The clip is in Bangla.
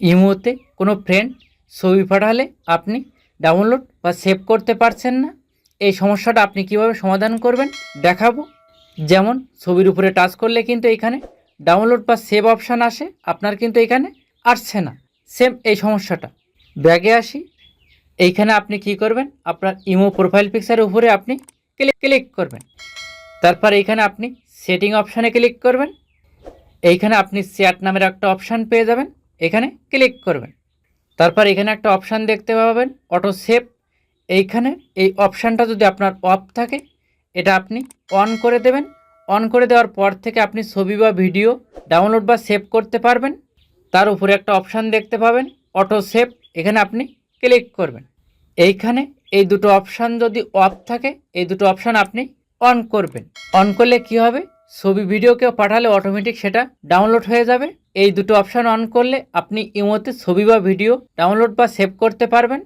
ইমোতে কোনো ফ্রেন্ড ছবি পাঠালে আপনি ডাউনলোড বা সেভ করতে পারছেন না। এই সমস্যাটা আপনি কীভাবে সমাধান করবেন দেখাবো। যেমন ছবির উপরে টাচ করলে কিন্তু এখানে ডাউনলোড বা সেভ অপশান আসে, আপনার কিন্তু এখানে আসছে না। সেম এই সমস্যাটা। ব্যাগে আসি। এইখানে আপনি কি করবেন? আপনার ইমো প্রোফাইল পিকচারের উপরে আপনি ক্লিক ক্লিক করবেন। তারপর এইখানে আপনি সেটিং অপশানে ক্লিক করবেন। এইখানে আপনি চ্যাট নামের একটা অপশান পেয়ে যাবেন। এখানে ক্লিক করবেন। তারপর এখানে একটা অপশান দেখতে পাবেন অটো সেভ এইখানে এই অপশানটা যদি আপনার অফ থাকে, এটা আপনি অন করে দেবেন। অন করে দেওয়ার পর থেকে আপনি ছবি বা ভিডিও ডাউনলোড বা সেভ করতে পারবেন। তার উপরে একটা অপশান দেখতে পাবেন অটো সেভ এখানে আপনি ক্লিক করবেন। এইখানে এই দুটো অপশান যদি অফ থাকে, এই দুটো অপশান আপনি অন করবেন। অন করলে কি হবে? ছবি ভিডিও কেউ পাঠালে অটোমেটিক সেটা ডাউনলোড হয়ে যাবে। এই দুটো অপশান অন করলে আপনি ইমোতে ছবি বা ভিডিও ডাউনলোড বা সেভ করতে পারবেন।